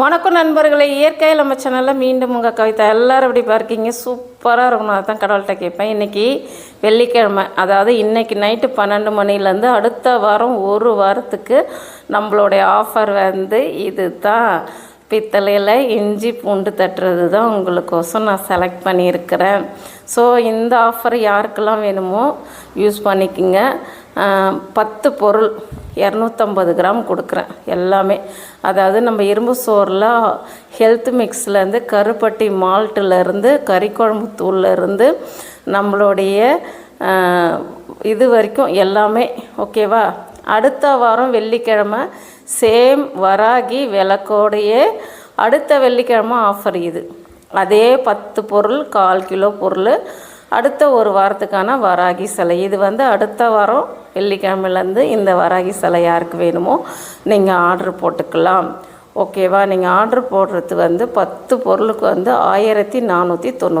வணக்கம் நண்பர்களே இயற்கையில் நம்ம சேனலில் மீண்டும் உங்கள் கவிதா. எல்லோரும் எப்படி பார்க்கீங்க? சூப்பராக இருக்கணும் தான் கடவுள்கிட்ட கேட்பேன். இன்றைக்கி வெள்ளிக்கிழமை. அதாவது இன்றைக்கி நைட்டு பன்னெண்டு மணிலேருந்து அடுத்த வாரம் ஒரு வாரத்துக்கு நம்மளுடைய ஆஃபர் வந்து இது தான் பித்தளையில் இஞ்சி பூண்டு தட்டுறது தான் உங்களுக்கோசம் நான் செலக்ட் பண்ணியிருக்கிறேன். ஸோ இந்த ஆஃபர் யாருக்கெல்லாம் வேணுமோ யூஸ் பண்ணிக்கோங்க. பத்து பொருள் இரநூத்தம்பது கிராம் கொடுக்குறேன் எல்லாமே. அதாவது நம்ம இரும்பு சோறில் ஹெல்த் மிக்ஸ்லேருந்து கருப்பட்டி மால்ட்டுலேருந்து கறிக்குழம்பு தூள்லேருந்து நம்மளுடைய இது வரைக்கும் எல்லாமே ஓகேவா அடுத்த வாரம் வெள்ளிக்கிழமை சேம் வராகி விளக்கோடைய அடுத்த வெள்ளிக்கிழமை ஆஃபர் இது. அதே பத்து பொருள் கால் கிலோ பொருள் அடுத்த ஒரு வாரத்துக்கான வராகி சிலை. இது வந்து அடுத்த வாரம் வெள்ளிக்கிழமையிலேருந்து இந்த வராகி சிலை யாருக்கு வேணுமோ நீங்கள் ஆர்டர் போட்டுக்கலாம். ஓகேவா நீங்கள் ஆர்டர் போடுறது வந்து பத்து பொருளுக்கு வந்து ஆயிரத்தி நானூற்றி தொண்ணூறு